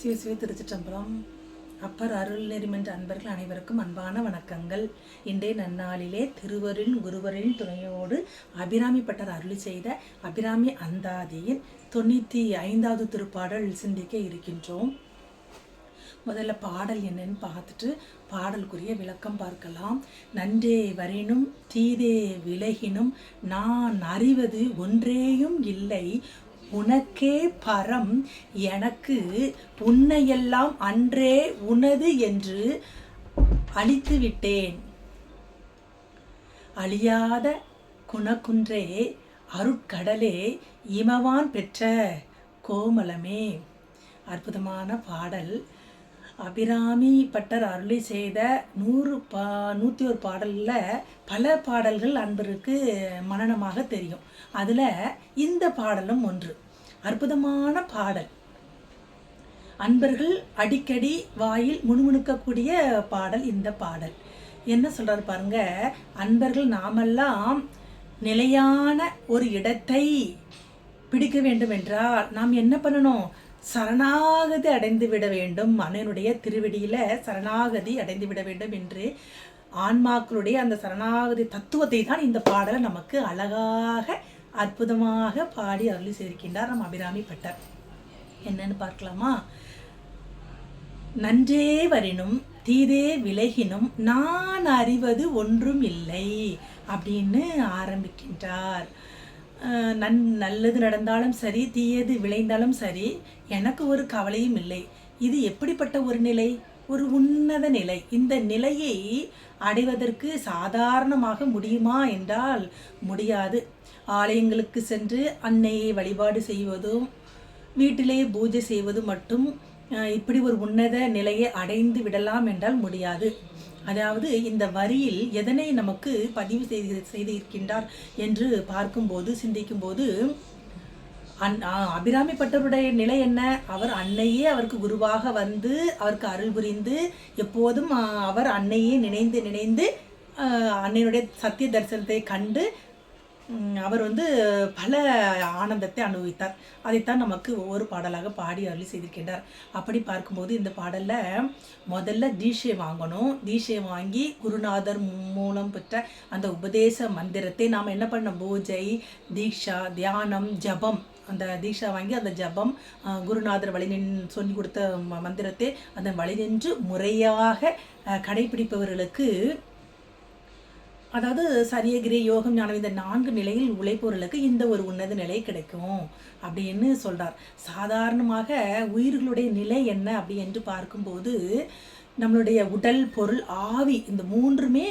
ஸ்ரீ சிவ திருச்சிற்றம்பலம். அப்பர் அருள் நெறிமன்ற அன்பர்கள் அனைவருக்கும் அன்பான வணக்கங்கள். இன்றைய நன்னாளிலே திருவரின் குருவரின் துணையோடு அபிராமி பட்டர் அருளி செய்த அபிராமி அந்தாதியின் தொண்ணூற்றி ஐந்தாவது திருப்பாடல் சிந்திக்க இருக்கின்றோம். முதல்ல பாடல் என்னன்னு பார்த்துட்டு பாடலுக்குரிய விளக்கம் பார்க்கலாம். நன்றே வரினும் தீதே விலகினும் நான் அறிவது ஒன்றேயும் இல்லை. உனக்கே பரம் எனக்கு உன்னையெல்லாம் அன்றே உனது என்று அழித்து விட்டேன் அழியாத குணக்குன்றே அருட்கடலே இமவான் பெற்ற கோமலமே. அற்புதமான பாடல். அபிராமி பட்டர் அருளி செய்த நூறு பா நூற்றி ஒரு பாடலில் பல பாடல்கள் அன்பருக்கு மனனமாக தெரியும். அதில் இந்த பாடலும் ஒன்று. அற்புதமான பாடல். அன்பர்கள் அடிக்கடி வாயில் முணுமுணுக்கக்கூடிய பாடல் இந்த பாடல். என்ன சொல்கிறார் பாருங்க அன்பர்கள் நாமெல்லாம் நிலையான ஒரு இடத்தை பிடிக்க வேண்டும் என்றால் நாம் என்ன பண்ணணும்? சரணாகதி அடைந்து விட வேண்டும். மன்னனுடைய திருவடியில் சரணாகதி அடைந்து விட வேண்டும் என்று ஆன்மாக்களுடைய அந்த சரணாகதி தத்துவத்தை தான் இந்த பாடலை நமக்கு அழகாக அற்புதமாக பாடி அருளி சேர்க்கின்றார் நம் அபிராமி பட்டர். என்னன்னு பார்க்கலாமா? நன்றே வரினும் தீதே விலகினும் நான் அறிவது ஒன்றும் இல்லை அப்படின்னு ஆரம்பிக்கின்றார். நன் நல்லது நடந்தாலும் சரி தீயது விளைந்தாலும் சரி எனக்கு ஒரு கவலையும் இல்லை. இது எப்படிப்பட்ட ஒரு நிலை? ஒரு உன்னத நிலை. இந்த நிலையை அடைவதற்கு சாதாரணமாக முடியுமா என்றால் முடியாது. ஆலயங்களுக்கு சென்று அன்னையை வழிபாடு செய்வதும் வீட்டிலே பூஜை செய்வது மட்டும் இப்படி ஒரு உன்னத நிலையை அடைந்து விடலாம் என்றால் முடியாது. அதாவது இந்த வரியில் எதனை நமக்கு பதிவு செய்து செய்திருக்கின்றார் என்று பார்க்கும்போது சிந்திக்கும்போது அன் அபிராமி பட்டருடைய நிலை என்ன? அவர் அன்னையே அவருக்கு குருவாக வந்து அவருக்கு அருள் புரிந்து எப்போதும் அவர் அன்னையே நினைந்து நினைந்து அன்னையுடைய அன்னையினுடைய சத்திய தரிசனத்தை கண்டு அவர் வந்து பல ஆனந்தத்தை அனுபவித்தார். அதைத்தான் நமக்கு ஒவ்வொரு பாடலாக பாடி அருளி செய்திருக்கின்றார். அப்படி பார்க்கும்போது இந்த பாடலில் முதல்ல தீஷை வாங்கணும். தீஷை வாங்கி குருநாதர் மூலம் பெற்ற அந்த உபதேச மந்திரத்தை நாம் என்ன பண்ண பூஜை தீக்ஷா தியானம் ஜபம். அந்த தீஷா வாங்கி அந்த ஜபம் குருநாதர் வழி நின் சொல்லி கொடுத்த ம- மந்திரத்தை அதன் வழி நின்று முறையாக கடைபிடிப்பவர்களுக்கு அதாவது சரியகிரி யோகம் ஞானம் இந்த நான்கு நிலையில் உழைப்பவர்களுக்கு இந்த ஒரு உன்னத நிலை கிடைக்கும் அப்படின்னு சொல்றார். சாதாரணமாக உயிர்களுடைய நிலை என்ன அப்படி என்று பார்க்கும்போது நம்மளுடைய உடல் பொருள் ஆவி இந்த மூன்றுமே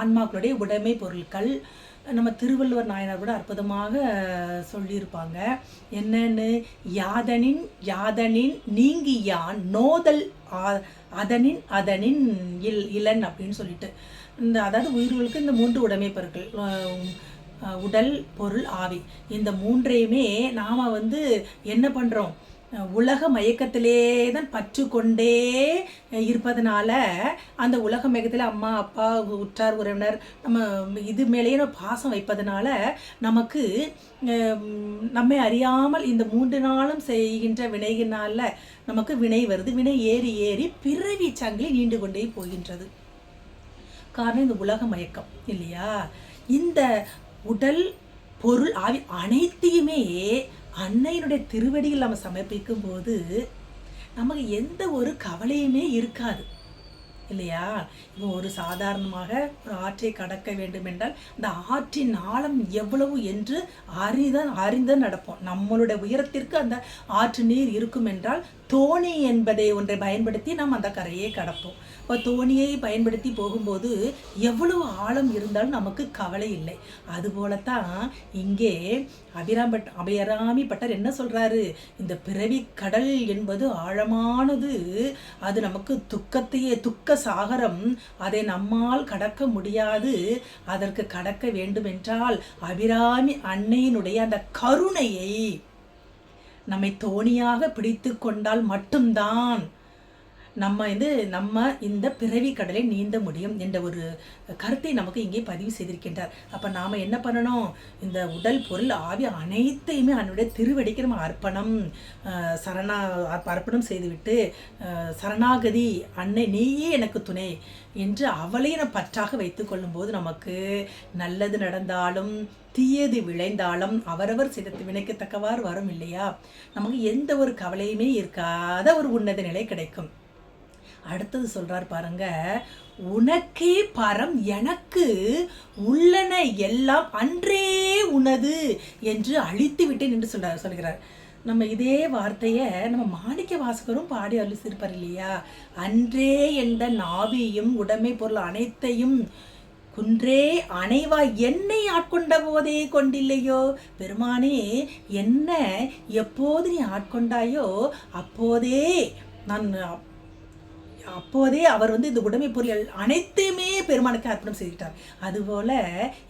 ஆன்மாக்களுடைய உடைமை பொருட்கள் நம்ம திருவள்ளுவர் நாயனார் கூட அற்புதமாக சொல்லியிருப்பாங்க. என்னன்னு? யாதனின் யாதனின் நீங்கி யான் நோதல் அதனின் அதனின் இல் இளன் அப்படின்னு சொல்லிட்டு. இந்த அதாவது உயிர்களுக்கு இந்த மூன்று உடைமை பொருட்கள் உடல் பொருள் ஆவி. இந்த மூன்றையுமே நாம் வந்து என்ன பண்ணுறோம் உலக மயக்கத்திலே தான் பற்று கொண்டே இருப்பதனால அந்த உலக மயக்கத்தில் அம்மா அப்பா உற்றார் உறவினர் நம்ம இது மேலேயே பாசம் வைப்பதனால நமக்கு நம்மை அறியாமல் இந்த மூன்று நாளும் செய்கின்ற வினையினால நமக்கு வினை வருது. வினை ஏறி ஏறி பிறவி சங்கிலி நீண்டு கொண்டே போகின்றது. காரணம் இந்த உலக மயக்கம் இல்லையா? இந்த உடல் பொருள் ஆவி அனைத்தையுமே அன்னையினுடைய திருவடியில் நம்ம சமர்ப்பிக்கும் போது நமக்கு எந்த ஒரு கவலையுமே இருக்காது. இல்லையா? இப்போ ஒரு சாதாரணமாக ஒரு ஆற்றை கடக்க வேண்டும் என்றால் அந்த ஆற்றின் ஆழம் எவ்வளவு என்று அறிதான் அறிந்து நடப்போம். நம்மளுடைய உயரத்திற்கு அந்த ஆற்று நீர் இருக்கும் என்றால் தோணி என்பதை ஒன்றை பயன்படுத்தி நாம் அந்த கரையை கடப்போம். இப்போ தோணியை பயன்படுத்தி போகும்போது எவ்வளவு ஆழம் இருந்தாலும் நமக்கு கவலை இல்லை. அதுபோலத்தான் இங்கே அபிராம்பட் அபயராமி பட்டர் என்ன சொல்றாரு? இந்த பிறவி கடல் என்பது ஆழமானது. அது நமக்கு துக்கத்தையே துக்க சாகரம் அதை நம்மால் கடக்க முடியாது. அதற்கு கடக்க வேண்டுமென்றால் அபிராமி அன்னையினுடைய அந்த கருணையை நம்மை தோணியாக பிடித்து கொண்டால் மட்டும்தான். நம்ம இது நம்ம இந்த பிறவி கடலை நீந்த முடியும் என்ற ஒரு கருத்தை நமக்கு இங்கே பதிவு செய்திருக்கின்றார். அப்போ நாம் என்ன பண்ணணும்? இந்த உடல் பொருள் ஆவி அனைத்தையுமே அவனுடைய திருவடிக்கு நம்ம அர்ப்பணம் சரணா அர்ப்பணம் செய்துவிட்டு சரணாகதி அன்னை நீயே எனக்கு துணை என்று அவளையும் நம்ம பற்றாக வைத்து கொள்ளும்போது நமக்கு நல்லது நடந்தாலும் தீயது விளைந்தாலும் அவரவர் செய்த வினைக்கு தக்கவாறு வரும் இல்லையா? நமக்கு எந்த ஒரு கவலையுமே இருக்காத ஒரு உன்னத நிலை கிடைக்கும். அடுத்தது சொல்றார் பாருங்க உனக்கே பரம் எனக்கு உள்ளன எல்லாம் அன்றே உனது என்று அழித்து விட்டேன் என்று சொல்றார் சொல்கிறார். நம்ம இதே வார்த்தையை நம்ம மாணிக்க வாசகரும் பாடி அழிச்சிருப்பார் இல்லையா? அன்றே என்ற நாவியும் உடைமை பொருள் அனைத்தையும் குன்றே அணைவா என்னை ஆட்கொண்ட போதே கொண்டில்லையோ? பெருமானே என்ன எப்போது நீ ஆட்கொண்டாயோ அப்போதே நான் அப்போதே அவர் வந்து இந்த உடைமை பொருள் அனைத்தையுமே பெருமானுக்கு அர்ப்பணம் செய்துட்டார். அதுபோல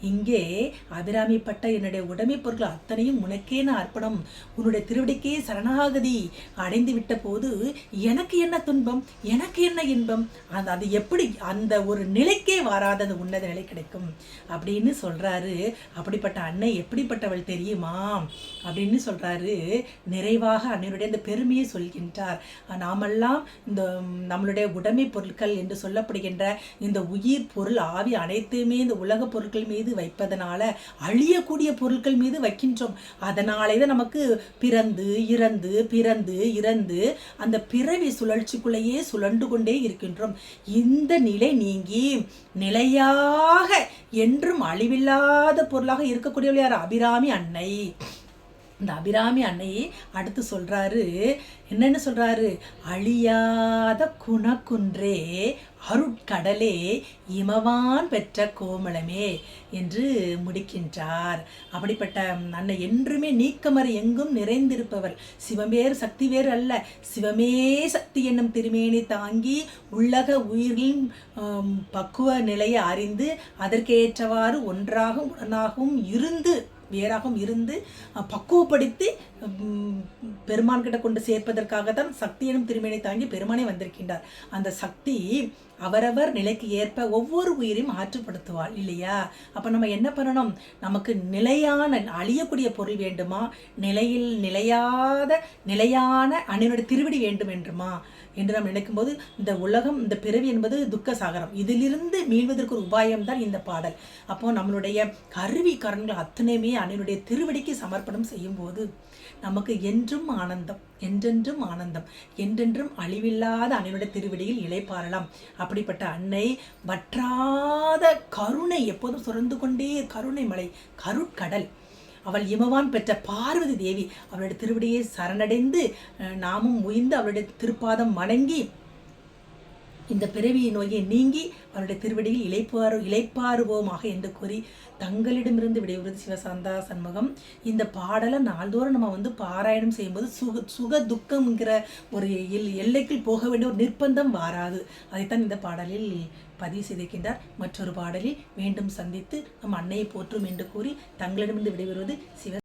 இங்கே அபிராமிப்பட்ட என்னுடைய உடைமை பொருட்கள் அத்தனையும் உனக்கே நான் அர்ப்பணம். உன்னுடைய திருவடிக்கே சரணாகதி அடைந்து விட்ட போது எனக்கு என்ன துன்பம்? எனக்கு என்ன இன்பம்? அந்த அது எப்படி அந்த ஒரு நிலைக்கே வராத அந்த உன்னத நிலை கிடைக்கும். அப்படின்னு சொல்றாரு. அப்படிப்பட்ட அன்னை எப்படிப்பட்டவள் தெரியுமா? அப்படின்னு சொல்றாரு. நிறைவாக அன்னையுடைய அந்த பெருமையை சொல்கின்றார். நாமெல்லாம் இந்த நம்மளுடைய நம்முடைய உடைமை பொருட்கள் என்று சொல்லப்படுகின்ற இந்த உயிர் பொருள் ஆவி அனைத்துமே இந்த உலக பொருட்கள் மீது வைப்பதனால அழியக்கூடிய பொருட்கள் மீது வைக்கின்றோம். அதனாலே தான் நமக்கு பிறந்து இறந்து பிறந்து இறந்து அந்த பிறவி சுழற்சிக்குள்ளேயே சுழண்டு கொண்டே இருக்கின்றோம். இந்த நிலை நீங்கி நிலையாக என்றும் அழிவில்லாத பொருளாக இருக்கக்கூடியவள் யார்? அபிராமி அன்னை. இந்த அபிராமி அன்னையை அடுத்து சொல்கிறாரு என்னென்னு சொல்கிறாரு அழியாத குணக்குன்றே அருட்கடலே இமவான் பெற்ற கோமளமே என்று முடிக்கின்றார். அப்படிப்பட்ட அன்னை என்றுமே நீக்கமற எங்கும் நிறைந்திருப்பவர். சிவமேறு சக்தி வேறு அல்ல. சிவமே சக்தி என்னும் திருமேனி தாங்கி உள்ளக உயிரின் பக்குவ நிலையை அறிந்து அதற்கேற்றவாறு ஒன்றாகவும் உடனாகவும் இருந்து வேறாகவும் இருந்து பக்குவப்படுத்தி பெருமான்கிட்ட பெருமான் கிட்ட கொண்டு சேர்ப்பதற்காக தான் சக்தி எனும் திருமேனை தாங்கி பெருமானே வந்திருக்கின்றார். அந்த சக்தி அவரவர் நிலைக்கு ஏற்ப ஒவ்வொரு உயிரையும் ஆற்றுப்படுத்துவாள் இல்லையா? அப்போ நம்ம என்ன பண்ணணும்? நமக்கு நிலையான அழியக்கூடிய பொருள் வேண்டுமா? நிலையில் நிலையாத நிலையான அண்ணனுடைய திருவிடி வேண்டும் என்றுமா என்று நாம் நினைக்கும்போது இந்த உலகம் இந்த பிறவி என்பது துக்க சாகரம். இதிலிருந்து மீள்வதற்கு ஒரு உபாயம் தான் இந்த பாடல். அப்போ நம்மளுடைய கருவி கரன்கள் அத்தனையுமே அண்ணனுடைய திருவடிக்கு சமர்ப்பணம் செய்யும்போது நமக்கு என்றும் ஆனந்தம் என்றென்றும் ஆனந்தம் என்றென்றும் அழிவில்லாத அன்னையுடைய திருவடியில் இளைப்பாறலாம் அப்படிப்பட்ட அன்னை வற்றாத கருணை எப்போதும் சுரந்து கொண்டே கருணை மலை கருட்கடல். அவள் இமவான் பெற்ற பார்வதி தேவி அவளுடைய திருவடியை சரணடைந்து நாமும் உயிர்ந்து அவளுடைய திருப்பாதம் வணங்கி இந்த பிறவியின் நோயை நீங்கி அவருடைய திருவடியில் இளைப்பாறு இழைப்பாருவோமாக என்று கூறி தங்களிடமிருந்து விடைபெறுவது சிவசாந்தா சண்முகம். இந்த பாடலை நாள்தோறும் நம்ம வந்து பாராயணம் செய்யும்போது சுக சுக துக்கம்ங்கிற ஒரு எல் எல்லைக்குள் போக வேண்டிய ஒரு நிர்பந்தம் வாராது. அதைத்தான் இந்த பாடலில் பதிவு செய்திருக்கின்றார். மற்றொரு பாடலில் மீண்டும் சந்தித்து நம் அன்னையை போற்றும் என்று கூறி தங்களிடமிருந்து விடைபெறுவது சிவ